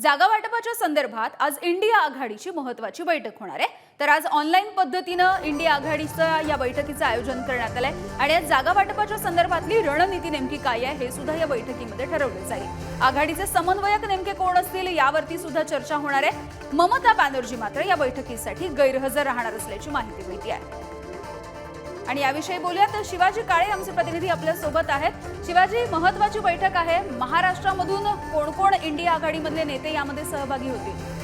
जागा वाटपाच्या संदर्भात आज इंडिया आघाडीची महत्वाची बैठक होणार आहे. तर आज ऑनलाईन पद्धतीनं इंडिया आघाडीचं या बैठकीचं आयोजन करण्यात आलंय आणि आज जागा वाटपाच्या संदर्भातली रणनीती नेमकी काय आहे हे सुद्धा या बैठकीमध्ये ठरवलं जाईल आघाडीचे समन्वयक नेमके कोण असतील यावरती सुद्धा चर्चा होणार आहे. ममता बॅनर्जी मात्र या बैठकीसाठी गैरहजर राहणार असल्याची माहिती मिळते आहे. आणि याविषयी बोलूया तर शिवाजी काळे आमचे प्रतिनिधी आपल्यासोबत आहेत. शिवाजी महत्वाची बैठक आहे. महाराष्ट्रामधून कोण कोण इंडिया आघाडीमधले नेते यामध्ये सहभागी होतील?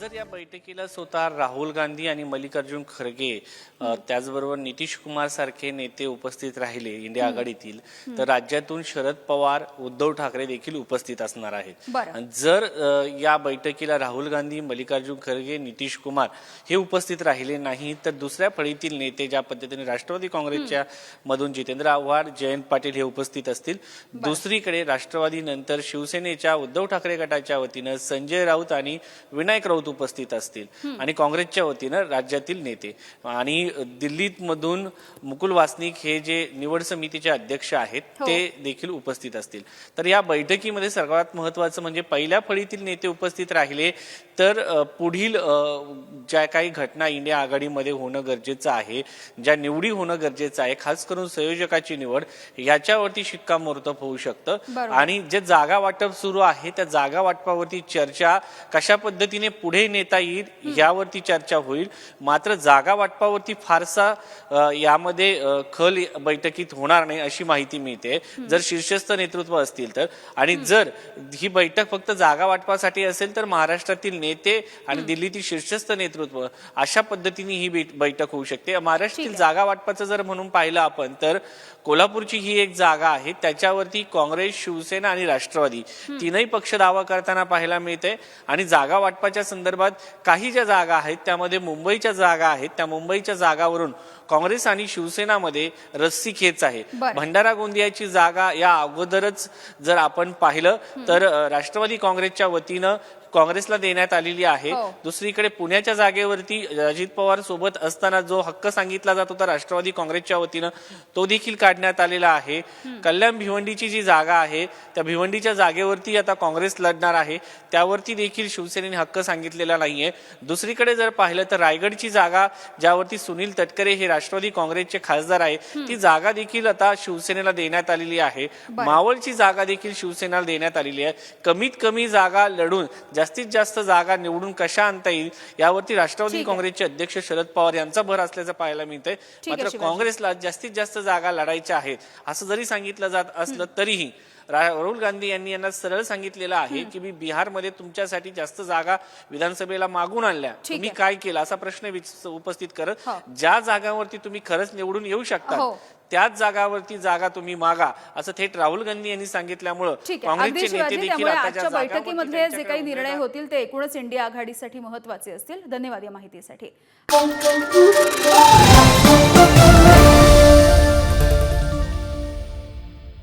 जर या बैठकीला स्वतः राहुल गांधी आणि मल्लिकार्जुन खरगे त्याचबरोबर नितीश कुमार सारखे नेते उपस्थित राहिले इंडिया आघाडीतील तर राज्यातून शरद पवार उद्धव ठाकरे देखील उपस्थित असणार आहेत. जर या बैठकीला राहुल गांधी मल्लिकार्जुन खरगे नितीश कुमार हे उपस्थित राहिले नाही तर दुसऱ्या फळीतील नेते ज्या पद्धतीने राष्ट्रवादी काँग्रेसच्या मधून जितेंद्र आव्हाड जयंत पाटील हे उपस्थित असतील दुसरीकडे राष्ट्रवादी नंतर शिवसेनेच्या उद्धव ठाकरे गटाच्या वतीनं संजय राऊत आणि विनायक राऊत उपस्थित असतील. आणि काँग्रेसच्या वतीनं राज्यातील नेते. आणि दिल्लीत मधून मुकुल वासनिक हे जे निवड समितीचे अध्यक्ष आहेत हो. ते देखील उपस्थित असतील. तर या बैठकीमध्ये सर्वात महत्वाचं म्हणजे पहिल्या फळीतील नेते उपस्थित राहिले तर पुढील ज्या काही घटना इंडिया आघाडीमध्ये होणं गरजेचं आहे ज्या निवडी होणं गरजेचं आहे खास करून संयोजकाची निवड याच्यावरती शिक्कामोर्तब होऊ शकतं. आणि जे जागा वाटप सुरू आहे त्या जागा वाटपावरती चर्चा कशा पद्धतीने पुढे नेता येईल यावरती चर्चा होईल. मात्र जागा वाटपावरती फारसा यामध्ये खल बैठकीत होणार नाही अशी माहिती मिळते. जर शीर्षस्थ नेतृत्व असतील तर. आणि जर ही बैठक फक्त जागा वाटपासाठी असेल तर महाराष्ट्रातील नेते आणि दिल्लीतील शीर्षस्थ नेतृत्व अशा पद्धतीने ही बैठ- बैठक होऊ शकते. महाराष्ट्रातील जागा वाटपाचं जर म्हणून पाहिलं आपण तर कोल्हापूरची ही एक जागा आहे. त्याच्यावरती काँग्रेस शिवसेना आणि राष्ट्रवादी तीनही पक्ष दावा करताना पाहायला मिळते. आणि जागा वाटपाच्या संदर्भात काही ज्या जागा आहेत त्यामध्ये मुंबईच्या जागा आहेत त्या मुंबईच्या जागावरून काँग्रेस आणि शिवसेनामध्ये रस्सी खेच आहे. भंडारा गोंदियाची जागा या अगोदरच जर आपण पाहिलं तर राष्ट्रवादी काँग्रेसच्या वतीनं काँग्रेसला देण्यात आलेली आहे. हो. दुसरीकडे पुण्याच्या जागेवरती अजित पवार सोबत असताना जो हक्क सांगितला जात होता राष्ट्रवादी काँग्रेसच्या वतीनं तो देखील काढण्यात आलेला आहे. कल्याण भिवंडीची जी जागा आहे त्या भिवंडीच्या जागेवरती आता काँग्रेस लढणार आहे. त्यावरती देखील शिवसेनेने हक्क सांगितलेला नाहीये. दुसरीकडे जर पाहिलं तर रायगडची जागा ज्यावरती सुनील तटकरे हे राष्ट्रवादी काँग्रेसचे खासदार आहे ती जागा देखील आता शिवसेनेला देण्यात आलेली आहे. मावळची जागा देखील शिवसेनेला देण्यात आलेली आहे. कमीत कमी जागा लढून जास्तीत जास्त जागा निवडून कशा आणता येईल यावरती राष्ट्रवादी आहे. काँग्रेसचे अध्यक्ष शरद पवार यांचा भर असल्याचं पाहायला मिळतंय. आहे, मात्र. काँग्रेसला जास्तीत जास्त जागा लढायच्या आहेत असं जरी सांगितलं जात असलं तरीही राहुल गांधी यांनी यांना सरळ सांगितलेलं आहे की मी बिहारमध्ये तुमच्यासाठी जास्त जागा विधानसभेला मागून आणल्या तुम्ही. काय केलं असा प्रश्न उपस्थित करत हो. ज्या जागांवरती तुम्ही खरंच निवडून येऊ शकता हो. त्याच जागावरती जागा तुम्ही मागा असं थेट राहुल गांधी यांनी सांगितल्यामुळं काँग्रेसचे नेते देखील आजच्या बैठकीमधले जे काही निर्णय होतील ते एकूणच इंडिया आघाडीसाठी महत्त्वाचे असतील धन्यवाद या माहितीसाठी